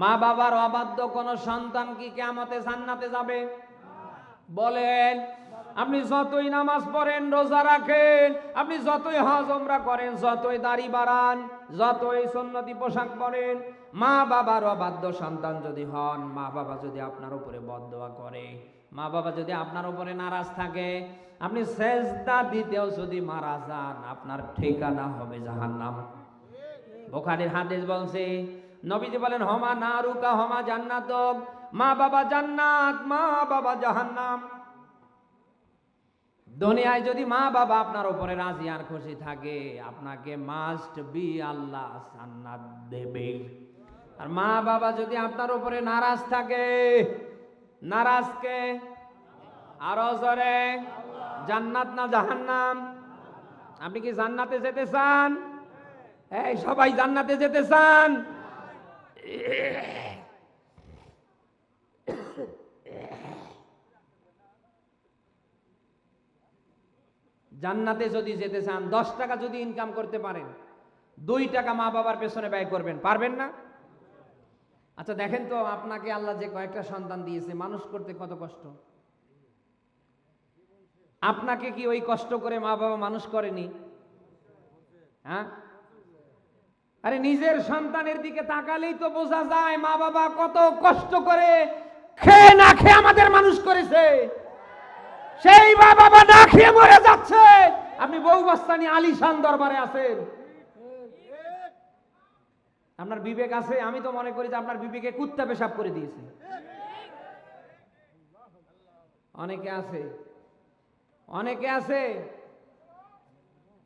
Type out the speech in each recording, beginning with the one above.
মা বাবার অবাধ্য কোন সন্তান কি কেমতে জান্নাতে যাবে? বলেন, আপনি যতই নামাজ পড়েন, রোজা রাখেন, আপনি যতই হজ ওমরা করেন, যতই দাড়ি বাড়ান, যতই সুন্নতি পোশাক পরেন, মা বাবার অবাধ্য সন্তান যদি হন, মা বাবা যদি আপনার উপরে বদদোয়া করে, মা বাবা যদি আপনার উপরে নারাজ থাকে, আপনি সেজদা দিতেও যদি মারা যান, আপনার ঠিকানা হবে জাহান্নাম। বোখারির হাদিস বলছে, নবীজি বলেন, হমা নারুকা, হমা জান্নাত, মা বাবা জান্নাত, মা বাবা জাহান্নাম। দুনিয়ায় যদি মা বাবা আপনার উপরে রাজি আর খুশি থাকে, আপনাকে মাস্ট বি আল্লাহ জান্নাত দেবে। আর মা বাবা যদি আপনার উপরে নারাজ থাকে নারাজকে আরও জোরে, জান্নাত না জাহান্নাম? আপনি কি জান্নাতে যেতে চান? এই, সবাই জান্নাতে যেতে চান? জান্নাতে যদি যেতে চান, দশ টাকা যদি ইনকাম করতে পারেন, দুই টাকা মা বাবার পেছনে ব্যয় করবেন, পারবেন না? আচ্ছা দেখেন তো, আপনাকে আল্লাহ যে কয়েকটা সন্তান দিয়েছে, মানুষ করতে কত কষ্ট? আপনাকে কি ওই কষ্ট করে মা বাবা মানুষ করেনি? হ্যাঁ? আরে নিজের সন্তানের দিকে তাকালেই তো বোঝা যায় মা বাবা কত কষ্ট করে খেয়ে না খেয়ে আমাদের মানুষ করেছে। সেই মা বাবা না খেয়ে মরে যাচ্ছে। আপনি বউ বাস্তানি আলিশান দরবারে আছেন। আপনার বিবেক আছে, আমি তো মনে করি যে আপনার বিবেকে কুত্তা পেশাব করে দিয়েছে। অনেকে আছে অনেকে আছে,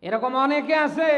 এরকম অনেকে আছে